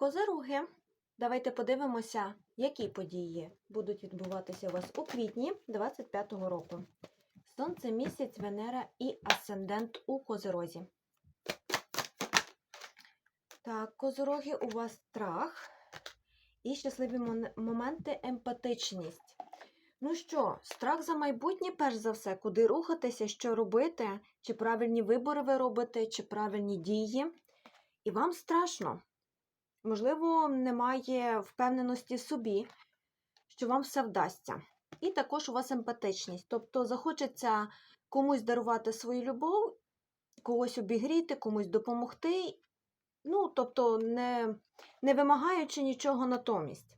Козироги. Давайте подивимося, які події будуть відбуватися у вас у квітні 25-го року. Сонце, місяць, Венера і асцендент у Козирозі. Так, козороги, у вас страх і щасливі моменти емпатичність. Ну що, страх за майбутнє, перш за все, куди рухатися, що робити, чи правильні вибори ви робите, чи правильні дії. І вам страшно. Можливо, немає впевненості собі, що вам все вдасться. І також у вас емпатичність. Тобто захочеться комусь дарувати свою любов, когось обігріти, комусь допомогти. Ну, тобто, не, не вимагаючи нічого натомість.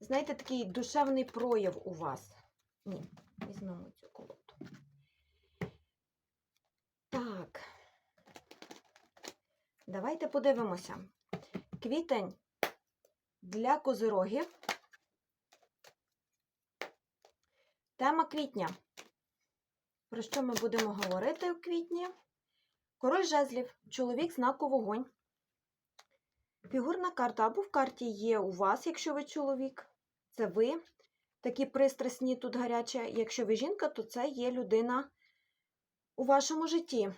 Знаєте, такий душевний прояв у вас. Ні, візьмемо цю колоду. Так. Давайте подивимося. Квітень для козирогів. Тема квітня. Про що ми будемо говорити в квітні? Король жезлів, чоловік знаку вогонь. Фігурна карта або в карті є у вас, якщо ви чоловік, це ви. Такі пристрасні тут гарячі. Якщо ви жінка, то це є людина у вашому житті.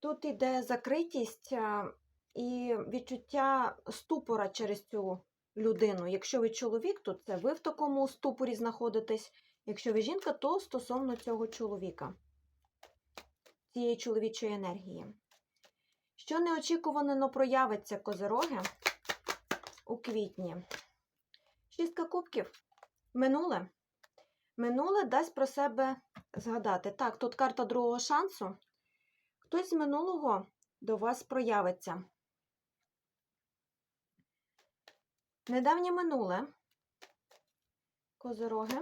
Тут йде закритість і відчуття ступора через цю людину. Якщо ви чоловік, то це ви в такому ступорі знаходитесь. Якщо ви жінка, то стосовно цього чоловіка, цієї чоловічої енергії. Що неочікувано проявиться козероги у квітні? Шістка кубків. Минуле. Минуле дасть про себе згадати. Так, тут карта другого шансу. Хтось з минулого до вас проявиться. Недавнє минуле. Козироги.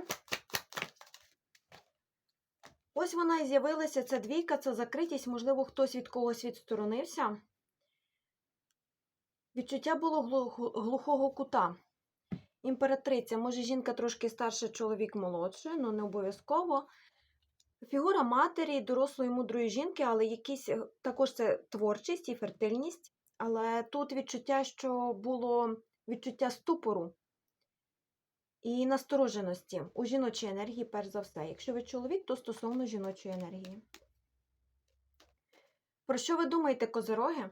Ось вона і з'явилася. Це двійка, це закритість. Можливо, хтось від когось відсторонився. Відчуття було глухого кута. Імператриця, може, жінка трошки старша, чоловік молодший, ну не обов'язково. Фігура матері, дорослої мудрої жінки, але якісь також це творчість і фертильність. Але тут відчуття, що було відчуття ступору і настороженості у жіночій енергії, перш за все. Якщо ви чоловік, то стосовно жіночої енергії. Про що ви думаєте, козироги?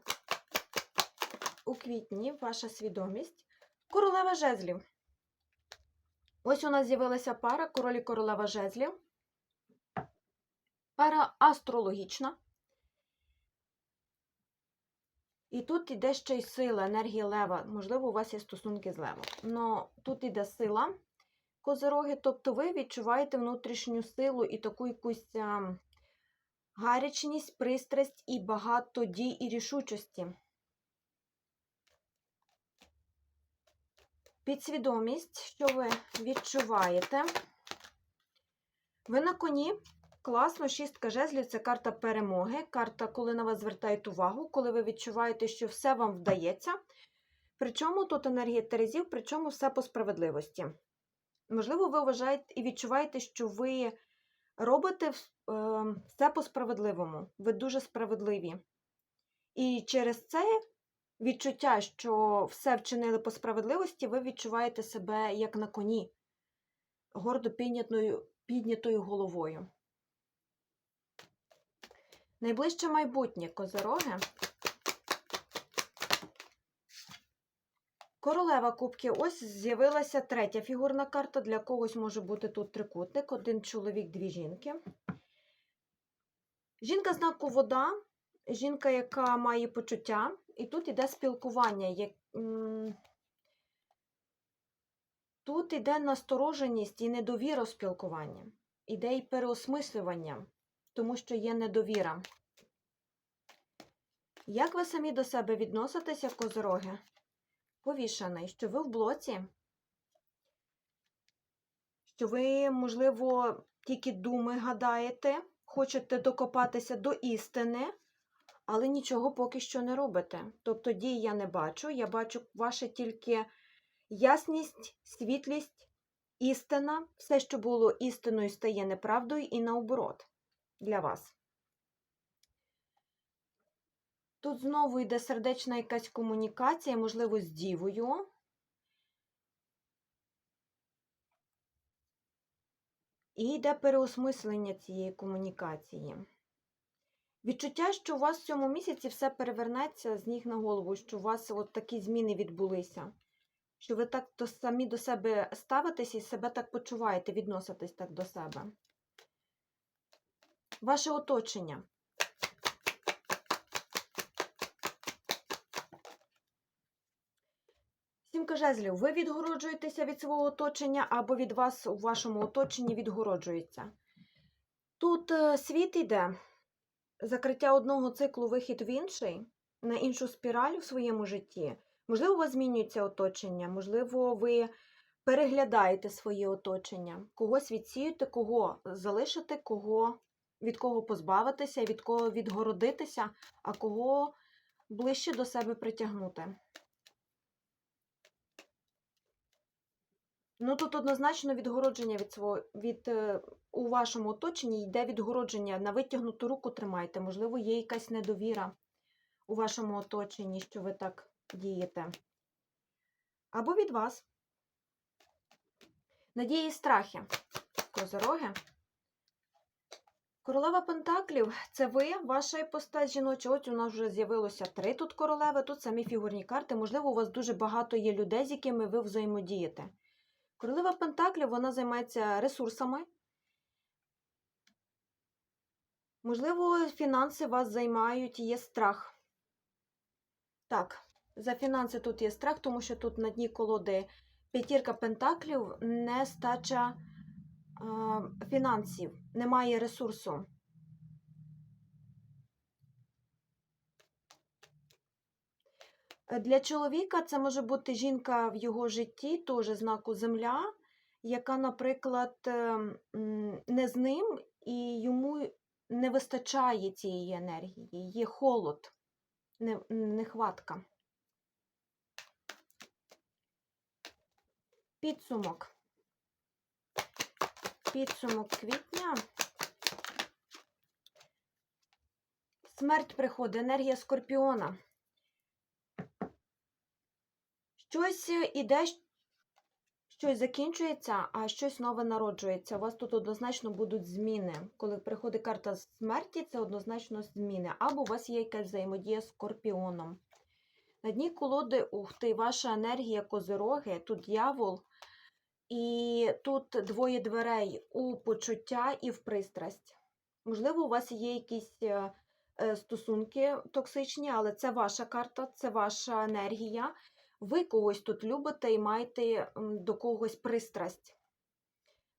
У квітні ваша свідомість. Королева жезлів. Ось у нас з'явилася пара король і королева жезлів. Пара астрологічна. І тут іде ще й сила, енергія лева. Можливо, у вас є стосунки з левом. Но тут іде сила козироги, тобто ви відчуваєте внутрішню силу і таку якусь гарячність, пристрасть і багато дій і рішучості. Підсвідомість, що ви відчуваєте. Ви на коні. Класно, шістка жезлів це карта перемоги, карта, коли на вас звертають увагу, коли ви відчуваєте, що все вам вдається. Причому тут енергія Терезів, причому все по справедливості. Можливо, ви вважаєте і відчуваєте, що ви робите е, все по справедливому. Ви дуже справедливі. І через це відчуття, що все вчинили по справедливості, ви відчуваєте себе як на коні, гордо піднятою, піднятою головою. Найближче майбутнє козироги. Королева кубків. Ось з'явилася третя фігурна карта. Для когось може бути тут трикутник, один чоловік, дві жінки. Жінка знаку вода, жінка, яка має почуття, і тут іде спілкування. Тут іде настороженість і недовіра у спілкуванні. Іде і переосмислювання, тому що є недовіра. Як ви самі до себе відноситеся, козороги? Повішаний, що ви в блоці, що ви, можливо, тільки думи гадаєте, хочете докопатися до істини, але нічого поки що не робите. Тобто дій я не бачу, я бачу ваше тільки ясність, світлість, істина, все, що було істиною, стає неправдою і наоборот для вас. Тут знову йде сердечна якась комунікація, можливо, з дівою. І йде переосмислення цієї комунікації. Відчуття, що у вас в цьому місяці все перевернеться з ніг на голову, що у вас от такі зміни відбулися, що ви так то самі до себе ставитесь і себе так почуваєте, відноситесь так до себе. Ваше оточення. Сімка жезлів. Ви відгороджуєтеся від свого оточення, або від вас у вашому оточенні відгороджується. Тут е, світ йде, закриття одного циклу, вихід в інший, на іншу спіраль в своєму житті. Можливо, у вас змінюється оточення, можливо, ви переглядаєте своє оточення, когось відсіюєте, кого залишите, кого, від кого позбавитися, від кого відгородитися, а кого ближче до себе притягнути. Ну тут однозначно відгородження від свого від е, у вашому оточенні йде відгородження. На витягнуту руку тримайте. Можливо, є якась недовіра у вашому оточенні, що ви так дієте. Або від вас. Надії і страхи. Козороги. Королева Пентаклів це ви, ваша іпостась жіноча. Ось у нас вже з'явилося три тут королеви, тут самі фігурні карти. Можливо, у вас дуже багато є людей, з якими ви взаємодієте. Королева Пентаклів вона займається ресурсами. Можливо, фінанси вас займають, є страх. Так, за фінанси тут є страх, тому що тут на дні колоди п'ятірка пентаклів, нестача фінансів, немає ресурсу. Для чоловіка це може бути жінка в його житті, теж знаку Земля, яка, наприклад, ем, не з ним і йому не вистачає цієї енергії, є холод, нехватка. Підсумок. Підсумок квітня. Смерть приходить, енергія скорпіона. Щось іде, щось закінчується, а щось нове народжується. У вас тут однозначно будуть зміни. Коли приходить карта смерті, це однозначно зміни. Або у вас є якась взаємодія з скорпіоном. На дні колоди, ух ти, ваша енергія козироги, тут дьявол, і тут двоє дверей у почуття і в пристрасть. Можливо, у вас є якісь е, е, стосунки токсичні, але це ваша карта, це ваша енергія. Ви когось тут любите і маєте до когось пристрасть,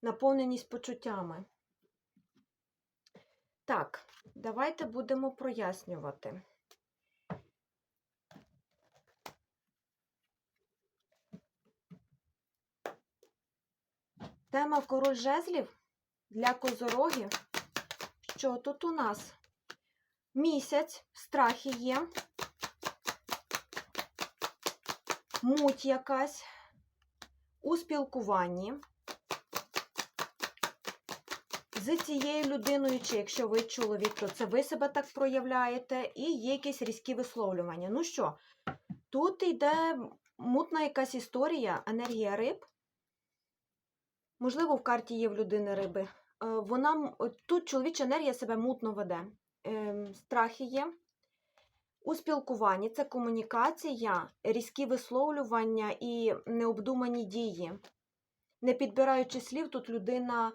наповненість почуттями. Так, давайте будемо прояснювати. Тема король жезлів для козорогів. Що тут у нас? Місяць, страхи є. муть якась у спілкуванні з цією людиною, чи якщо ви чоловік, то це ви себе так проявляєте, і є якісь різкі висловлювання. Ну що, тут йде мутна якась історія, енергія риб. Можливо, в карті є в людини риби. Е, вона Тут чоловіча енергія себе мутно веде. Ем, страхи є. У спілкуванні це комунікація, різкі висловлювання і необдумані дії. Не підбираючи слів, тут людина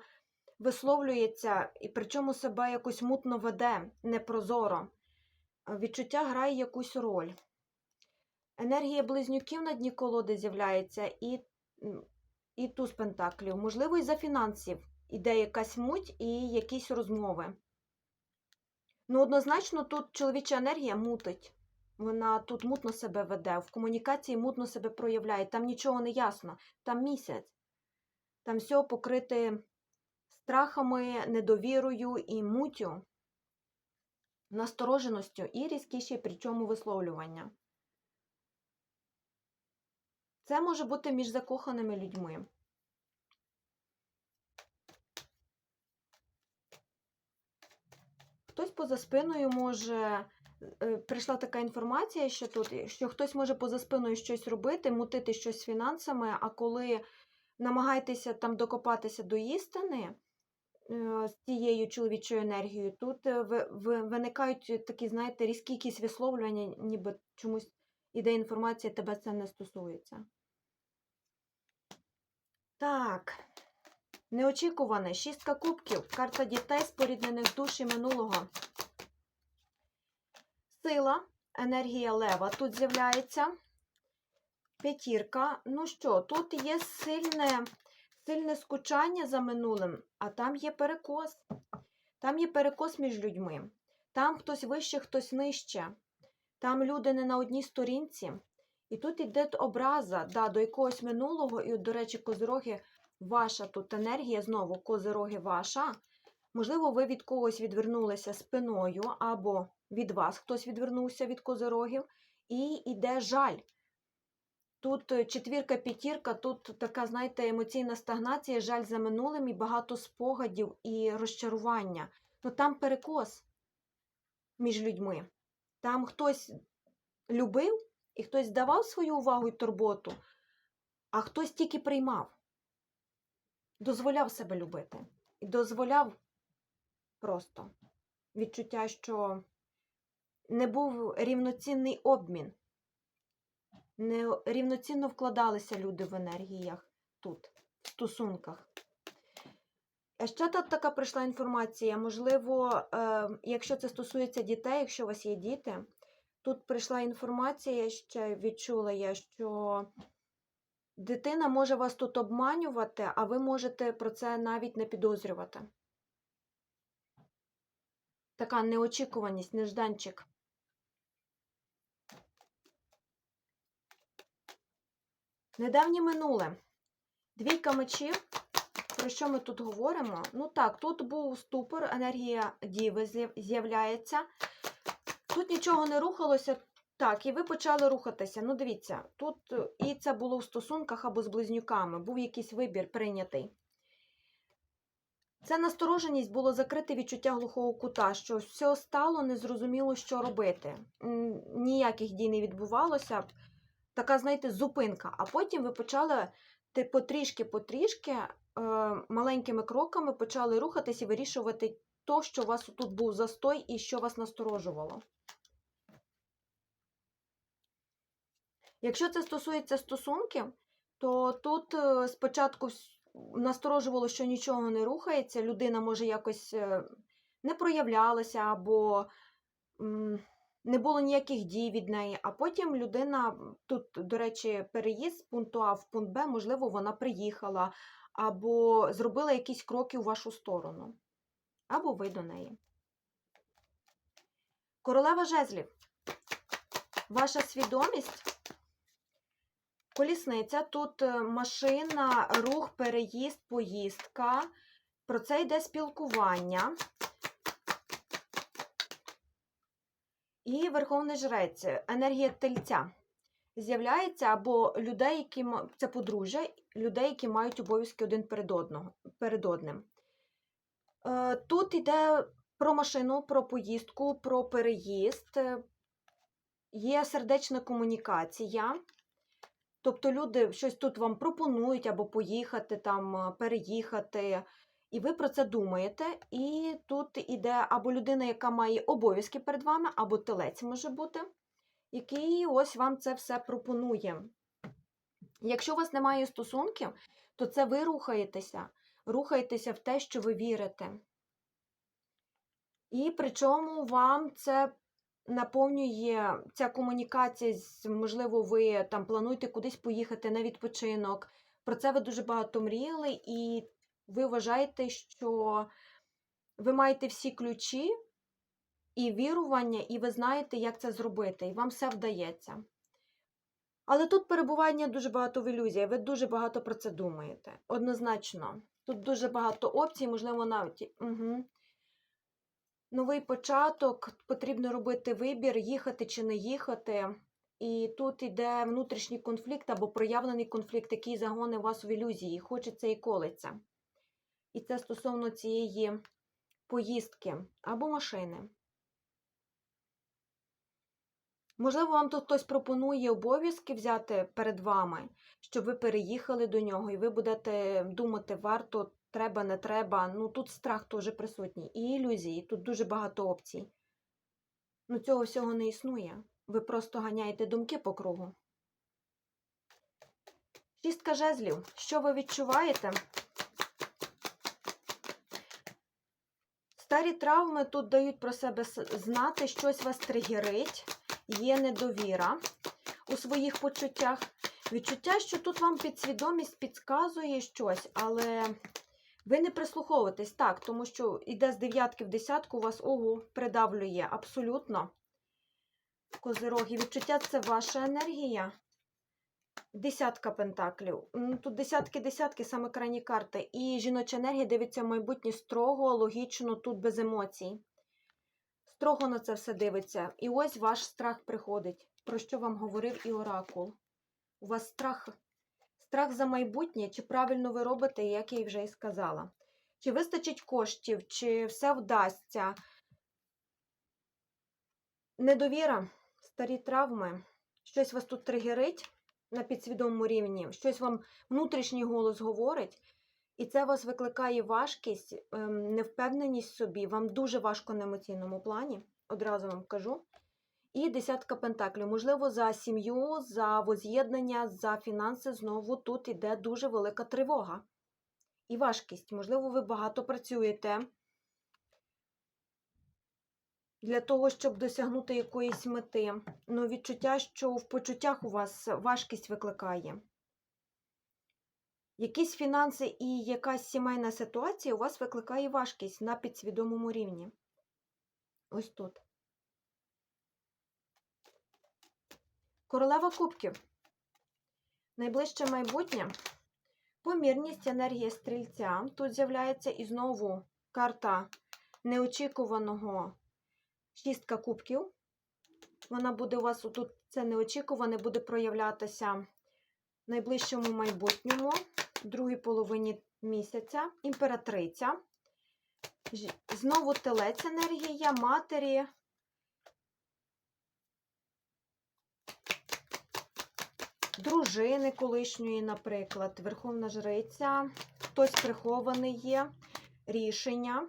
висловлюється і причому себе якось мутно веде, непрозоро. Відчуття грає якусь роль. Енергія близнюків на дні колоди з'являється і і туз пентаклів. Можливо, і за фінансів іде якась муть і якісь розмови. Ну, однозначно, тут чоловіча енергія мутить. Вона тут мутно себе веде, в комунікації мутно себе проявляє. Там нічого не ясно, там місяць. Там все покрите страхами, недовірою і мутю, настороженостю і різкіші, причому висловлювання. Це може бути між закоханими людьми. Хтось поза спиною може е, прийшла така інформація, що тут, що хтось може поза спиною щось робити, мутити щось з фінансами, а коли намагаєтеся там докопатися до істини е, з цією чоловічою енергією, тут е, ви- ви- виникають такі, знаєте, різкі якісь висловлювання, ніби чомусь іде інформація, тебе це не стосується. Так. Неочікуване. Шістка кубків. Карта дітей, споріднених душ і минулого. Сила, енергія лева тут з'являється. П'ятірка. Ну що, тут є сильне, сильне скучання за минулим, а там є перекос. Там є перекос між людьми. Там хтось вище, хтось нижче. Там люди не на одній сторінці. І тут йде образа да, до якогось минулого, і, от, до речі, козироги, ваша тут енергія, знову козироги ваша. Можливо, ви від когось відвернулися спиною, або від вас хтось відвернувся від козирогів, і йде жаль. Тут е, четвірка, п'ятірка, тут така, знаєте, емоційна стагнація, жаль за минулим і багато спогадів і розчарування. Ну там перекос між людьми. Там хтось любив і хтось давав свою увагу і турботу, а хтось тільки приймав, дозволяв себе любити. І дозволяв просто відчуття, що не був рівноцінний обмін. Не рівноцінно вкладалися люди в енергіях тут, в стосунках. А ще тут така прийшла інформація. Можливо, е, якщо це стосується дітей, якщо у вас є діти, тут прийшла інформація, ще відчула я, що дитина може вас тут обманювати, а ви можете про це навіть не підозрювати. Така неочікуваність, нежданчик. Недавнє минуле. Двійка мечів. Про що ми тут говоримо? Ну так, тут був ступор, енергія діви з'являється. Тут нічого не рухалося. Так, і ви почали рухатися. Ну, дивіться, тут е, і це було в стосунках або з близнюками, був якийсь вибір прийнятий. Це настороженість було закрите відчуття глухого кута, що все стало, незрозуміло, що робити. Ніяких дій не відбувалося. Така, знаєте, зупинка. А потім ви почали потрішки-потрішки, е, маленькими кроками почали рухатись і вирішувати то, що у вас тут був застой і що вас насторожувало. Якщо це стосується стосунків, то тут е, спочатку насторожувало, що нічого не рухається, людина може якось е, не проявлялася або не було ніяких дій від неї, а потім людина, тут, до речі, переїзд з пункту А в пункт Б, можливо, вона приїхала, або зробила якісь кроки у вашу сторону, або ви до неї. Королева жезлів. Ваша свідомість. Колісниця, тут е, машина, рух, переїзд, поїздка. Про це йде спілкування. І Верховний Жрець, енергія тельця. З'являється або людей, які це подружжя, людей, які мають обов'язки один перед, одного, перед одним. Е, Тут йде про машину, про поїздку, про переїзд. Е, Є сердечна комунікація. Тобто люди щось тут вам пропонують або поїхати, там, переїхати, і ви про це думаєте. І тут іде або людина, яка має обов'язки перед вами, або телець може бути, який ось вам це все пропонує. Якщо у вас немає стосунків, то це ви рухаєтеся, рухаєтеся в те, що ви вірите. І причому вам це наповнює ця комунікація, з, можливо, ви там плануєте кудись поїхати на відпочинок. Про це ви дуже багато мріяли, і ви вважаєте, що ви маєте всі ключі і вірування, і ви знаєте, як це зробити, і вам все вдається. Але тут перебування дуже багато в ілюзії, ви дуже багато про це думаєте. Однозначно. Тут дуже багато опцій, можливо, навіть. Угу. Новий початок, потрібно робити вибір, їхати чи не їхати. І тут йде внутрішній конфлікт або проявлений конфлікт, який загонив вас в ілюзії, хочеться і колеться. І це стосовно цієї поїздки або машини. Можливо, вам тут хтось пропонує обов'язки взяти перед вами, щоб ви переїхали до нього, і ви будете думати, варто, треба, не треба. Ну тут страх теж присутній. І ілюзії, тут дуже багато опцій. Ну, цього всього не існує. Ви просто ганяєте думки по кругу. Шістка жезлів. Що ви відчуваєте? Старі травми тут дають про себе знати, щось вас тригерить, є недовіра у своїх почуттях. Відчуття, що тут вам підсвідомість підказує щось, але ви не прислуховуєтесь так, тому що йде з дев'ятки в десятку, у вас ого придавлює абсолютно. Козироги, відчуття це ваша енергія. Десятка пентаклів. Тут десятки-десятки, саме крайні карти. І жіноча енергія дивиться в майбутнє строго, логічно, тут без емоцій. Строго на це все дивиться. І ось ваш страх приходить. Про що вам говорив і оракул. У вас страх, страх за майбутнє, чи правильно ви робите, як я й вже і сказала. Чи вистачить коштів, чи все вдасться. Недовіра, старі травми, щось вас тут тригерить на підсвідомому рівні, щось вам внутрішній голос говорить, і це вас викликає важкість, ем, невпевненість в собі. Вам дуже важко на емоційному плані, одразу вам кажу. І десятка пентаклів. Можливо, за сім'ю, за воз'єднання, за фінанси знову тут іде дуже велика тривога і важкість. Можливо, ви багато працюєте для того, щоб досягнути якоїсь мети. Ну, відчуття, що в почуттях у вас важкість викликає. Якісь фінанси і якась сімейна ситуація у вас викликає важкість на підсвідомому рівні. Ось тут. Королева кубків. Найближче майбутнє. Помірність енергія стрільця. Тут з'являється і знову карта неочікуваного шістка кубків. Вона буде у вас тут це неочікуване, буде проявлятися в найближчому майбутньому, другій половині місяця. Імператриця. Знову телець енергія матері. Дружини колишньої, наприклад, Верховна Жриця, хтось прихований є, рішення,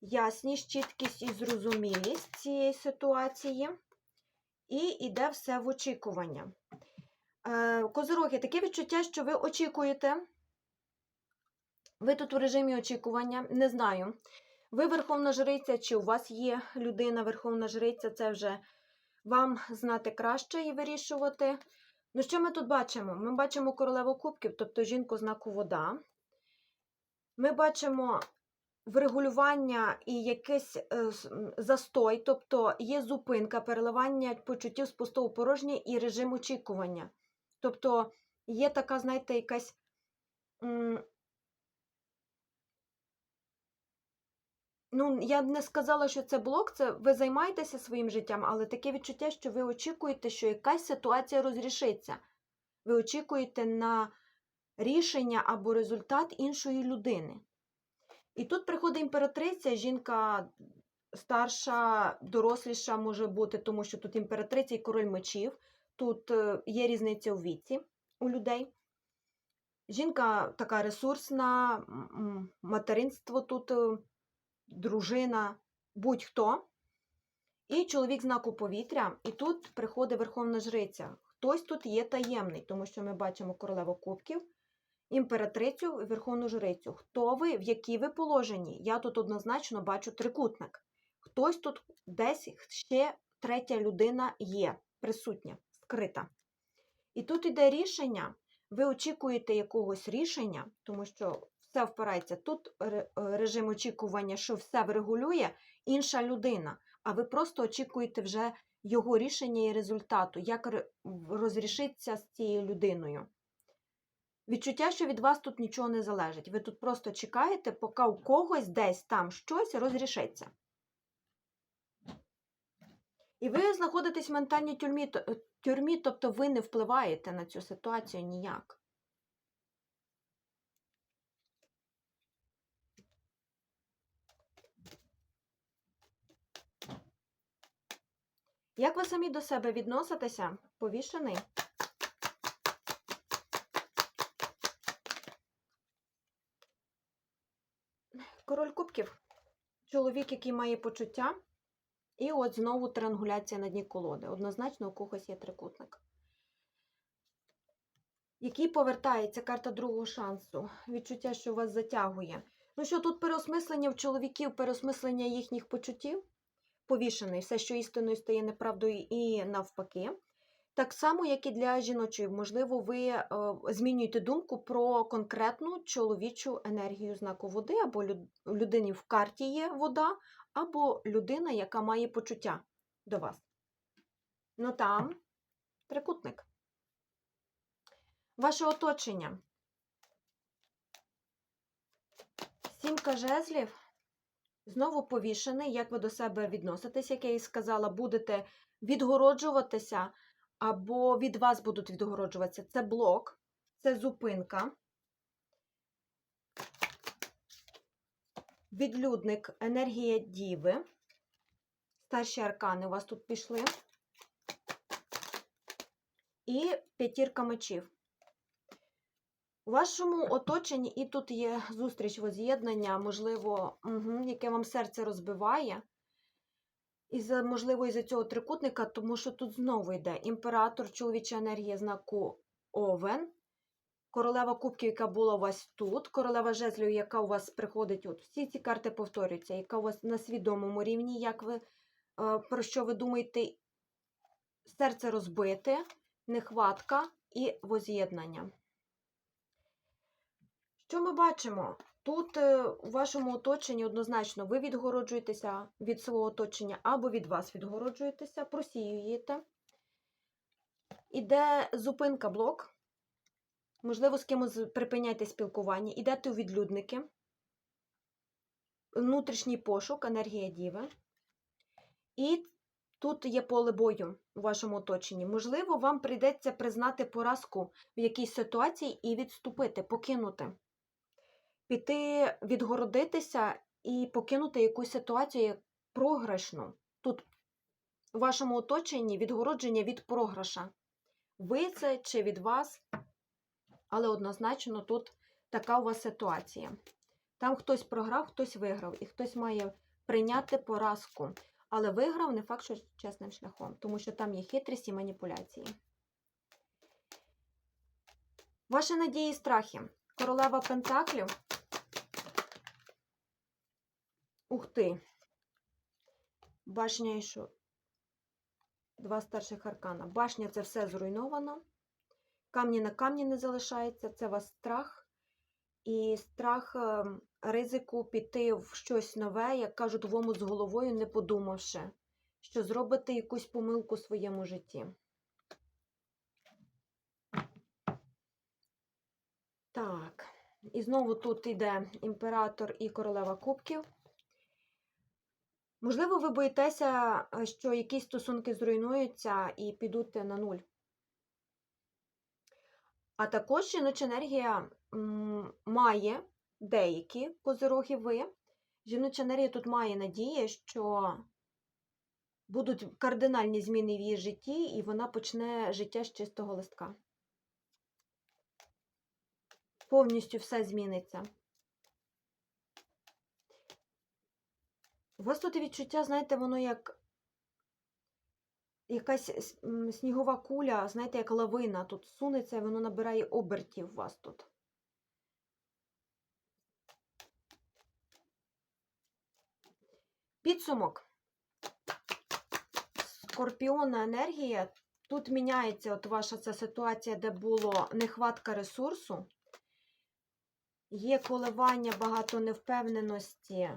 ясність, чіткість і зрозумілість цієї ситуації. І йде все в очікування. Е, Козороги, таке відчуття, що ви очікуєте. Ви тут у режимі очікування, не знаю. Ви Верховна Жриця, чи у вас є людина Верховна Жриця, це вже вам знати краще і вирішувати. Ну, що ми тут бачимо? Ми бачимо королеву кубків, тобто жінку знаку вода. Ми бачимо врегулювання і якийсь е, застой, тобто є зупинка, переливання почуттів з пустого порожнє і режим очікування. Тобто є така, знаєте, якась. Ну, я б не сказала, що це блок, це ви займаєтеся своїм життям, але таке відчуття, що ви очікуєте, що якась ситуація розрішиться. Ви очікуєте на рішення або результат іншої людини. І тут приходить імператриця, жінка старша, доросліша може бути, тому що тут імператриця і король мечів. Тут е, є різниця у віці у людей. Жінка така ресурсна, материнство тут, е, дружина, будь-хто. І чоловік знаку повітря, і тут приходить Верховна Жриця. Хтось тут є таємний, тому що ми бачимо королеву кубків, імператрицю і Верховну Жрицю. Хто ви, в якій ви положенні? Я тут однозначно бачу трикутник. Хтось тут десь ще третя людина є, присутня, скрита. І тут іде рішення, ви очікуєте якогось рішення, тому що все впирається. Тут е, режим очікування, що все врегулює інша людина, а ви просто очікуєте вже його рішення і результату, як розрішиться з цією людиною. Відчуття, що від вас тут нічого не залежить. Ви тут просто чекаєте, поки у когось десь там щось розрішиться. І ви знаходитесь в ментальній тюрмі, е, тюрмі, тобто ви не впливаєте на цю ситуацію ніяк. Як ви самі до себе відноситеся? Повішений. Король кубків. Чоловік, який має почуття. І от знову триангуляція на дні колоди. Однозначно, у когось є трикутник. Який повертається карта другого шансу. Відчуття, що вас затягує. Ну що, тут переосмислення в чоловіків, переосмислення їхніх почуттів. Повішений, все, що істиною стає неправдою, і навпаки. Так само, як і для жіночої, можливо, ви е, змінюєте думку про конкретну чоловічу енергію знаку води, або люд- людині в карті є вода, або людина, яка має почуття до вас. Ну там трикутник. Ваше оточення. Сімка жезлів. Знову повішений, як ви до себе відноситесь, як я і сказала, будете відгороджуватися, або від вас будуть відгороджуватися. Це блок, це зупинка. Відлюдник, енергія діви. Старші аркани у вас тут пішли. І п'ятірка мечів. У вашому оточенні і тут є зустріч воз'єднання, можливо, угу, яке вам серце розбиває. І за, можливо, із-за цього трикутника, тому що тут знову йде імператор, чоловіча енергія знаку Овен, королева кубків, яка була у вас тут, королева жезлів, яка у вас приходить от. Всі ці карти повторюються, яка у вас на свідомому рівні, як ви, е, про що ви думаєте, серце розбите, нехватка і воз'єднання. Що ми бачимо? Тут е, у вашому оточенні однозначно ви відгороджуєтеся від свого оточення або від вас відгороджуєтеся, просіюєте. Іде зупинка блок. Можливо, з кимось припиняйте спілкування, ідете у відлюдники, внутрішній пошук, енергія діви. І тут є поле бою у вашому оточенні. Можливо, вам прийдеться признати поразку в якійсь ситуації і відступити, покинути піти відгородитися і покинути якусь ситуацію програшну. Тут у вашому оточенні відгородження від програша. Ви це чи від вас, але однозначно тут така у вас ситуація. Там хтось програв, хтось виграв, і хтось має прийняти поразку. Але виграв не факт, що чесним шляхом, тому що там є хитрість і маніпуляції. Ваші надії і страхи. Королева Пентаклів. Ух ти. Башня і що? Два старших аркана. Башня це все зруйновано. Камні на камні не залишається. Це вас страх. І страх ризику піти в щось нове, як кажуть, в омут з головою, не подумавши, що зробите якусь помилку в своєму житті. Так, і знову тут йде імператор і королева кубків. Можливо, ви боїтеся, е, що якісь стосунки зруйнуються і підуть на нуль. А також жіноча енергія має деякі козироги ви. Жіноча енергія тут має надію, що будуть кардинальні зміни в її житті, і вона почне життя з чистого листка. Повністю все зміниться. У вас тут відчуття, знаєте, воно як якась снігова куля, знаєте, як лавина тут сунеться, і воно набирає обертів у вас тут. Підсумок. Скорпіонна енергія. Тут міняється от ваша ця ситуація, де було нехватка ресурсу. Є коливання багато невпевненості,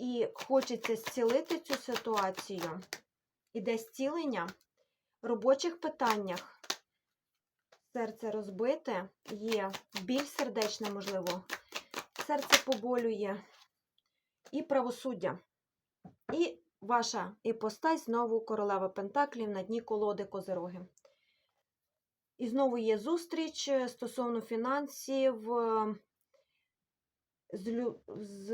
і хочеться зцілити цю ситуацію. Іде зцілення в робочих питаннях. Серце розбите, є біль сердечна, можливо, серце поболює, і правосуддя. І ваша іпостась знову королева Пентаклів на дні колоди Козироги. І знову є зустріч е, стосовно фінансів е, з, з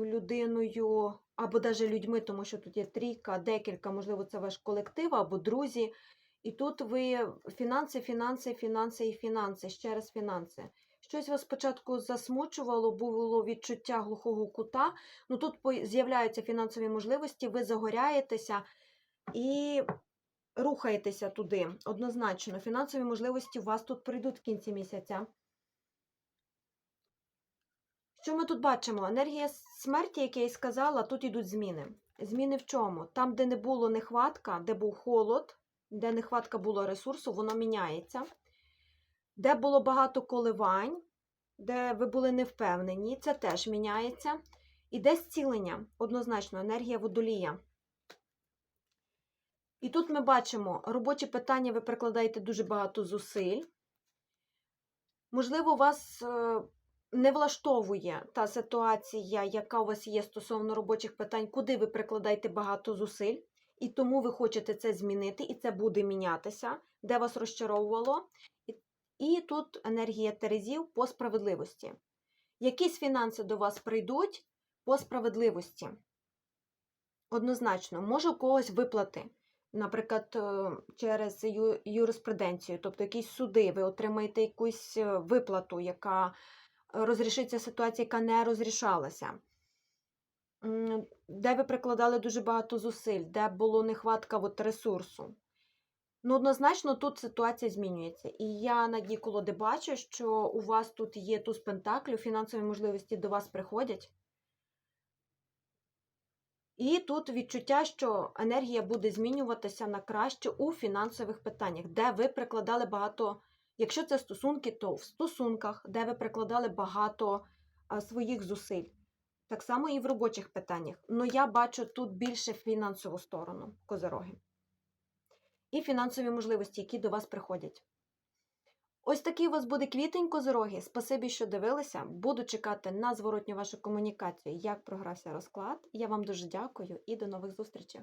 людиною або навіть людьми, тому що тут є трійка, декілька, можливо, це ваш колектив або друзі. І тут ви фінанси, фінанси, фінанси і фінанси, ще раз фінанси. Щось вас спочатку засмучувало, було відчуття глухого кута. Ну тут з'являються фінансові можливості, ви загоряєтеся і рухаєтеся туди. Однозначно, фінансові можливості у вас тут прийдуть в кінці місяця. Що ми тут бачимо? Енергія смерті, як я і сказала, тут йдуть зміни. Зміни в чому? Там, де не було нехватка, де був холод, де нехватка було ресурсу, воно міняється. Де було багато коливань, де ви були невпевнені, це теж міняється. І де зцілення, однозначно, енергія водолія. І тут ми бачимо, робочі питання ви прикладаєте дуже багато зусиль. Можливо, у вас е, не влаштовує та ситуація, яка у вас є стосовно робочих питань, куди ви прикладаєте багато зусиль, і тому ви хочете це змінити, і це буде мінятися, де вас розчаровувало. І, тут енергія Терезів по справедливості. Якісь фінанси до вас прийдуть по справедливості. Однозначно, може у когось виплати. Наприклад, е, через юриспруденцію, тобто якісь суди, ви отримаєте якусь е, виплату, яка розрішиться ситуація, яка не розрішалася. Де ви прикладали дуже багато зусиль, де було нехватка от ресурсу. Ну, однозначно, тут ситуація змінюється. І я на дні колоди бачу, що у вас тут є туз пентаклів, фінансові можливості до вас приходять. І тут відчуття, що енергія буде змінюватися на краще у фінансових питаннях, де ви прикладали багато, якщо це стосунки, то в стосунках, де ви прикладали багато своїх зусиль. Так само і в робочих питаннях. Але я бачу тут більше фінансову сторону козороги. І фінансові можливості, які до вас приходять. Ось такий у вас буде квітень козороги. Спасибі, що дивилися. Буду чекати на зворотню вашу комунікацію, як програвся розклад. Я вам дуже дякую і до нових зустрічей.